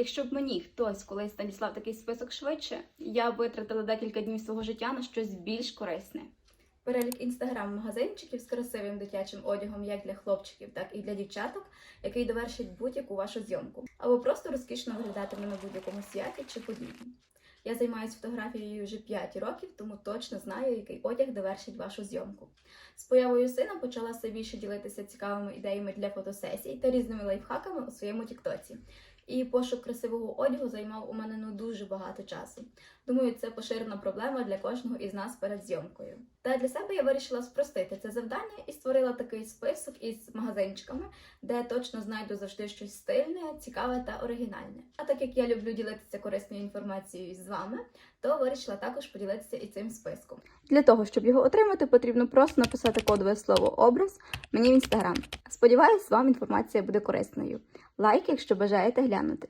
Якщо б мені хтось колись надіслав такий список швидше, я витратила декілька днів свого життя на щось більш корисне. Перелік інстаграм-магазинчиків з красивим дитячим одягом як для хлопчиків, так і для дівчаток, який довершить будь-яку вашу зйомку, або просто розкішно виглядатиме на будь-якому святі чи події. Я займаюся фотографією вже 5 років, тому точно знаю, який одяг довершить вашу зйомку. З появою сина почала все більше ділитися цікавими ідеями для фотосесій та різними лайфхаками у своєму тіктоці. І пошук красивого одягу займав у мене ну дуже багато часу. Думаю, це поширена проблема для кожного із нас перед зйомкою. Та для себе я вирішила спростити це завдання і створила такий список із магазинчиками, де точно знайду завжди щось стильне, цікаве та оригінальне. А так як я люблю ділитися корисною інформацією з вами, то вирішила також поділитися і цим списком. Для того, щоб його отримати, потрібно просто написати кодове слово образ мені в інстаграм. Сподіваюсь, вам інформація буде корисною. Лайк, якщо бажаєте глянути.